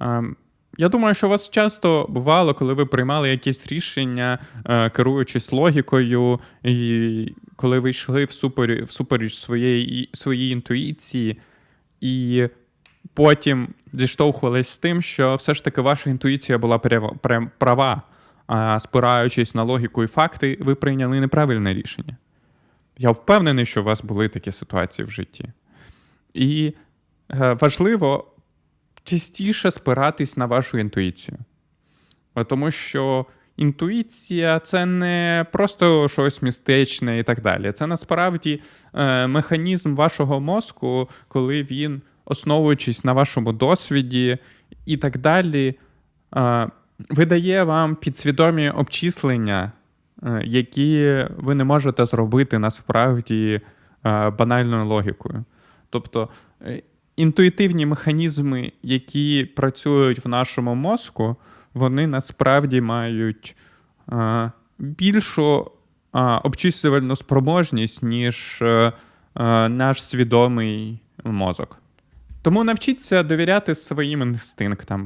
Ем, Я думаю, що у вас часто бувало, коли ви приймали якісь рішення, е, керуючись логікою, і коли ви йшли всупереч, своєї, своїй інтуїції, і потім зіштовхувались з тим, що все ж таки ваша інтуїція була права, а спираючись на логіку і факти, ви прийняли неправильне рішення. Я впевнений, що у вас були такі ситуації в житті. І е, важливо частіше спиратись на вашу інтуїцію. Тому що інтуїція це не просто щось містичне і так далі. Це насправді е, механізм вашого мозку, коли він, основуючись на вашому досвіді і так далі, е, видає вам підсвідомі обчислення, е, які ви не можете зробити насправді банальною логікою. Тобто інтуїтивні механізми, які працюють в нашому мозку, вони насправді мають а, більшу а, обчислювальну спроможність, ніж а, е, наш свідомий мозок. Тому навчіться довіряти своїм інстинктам.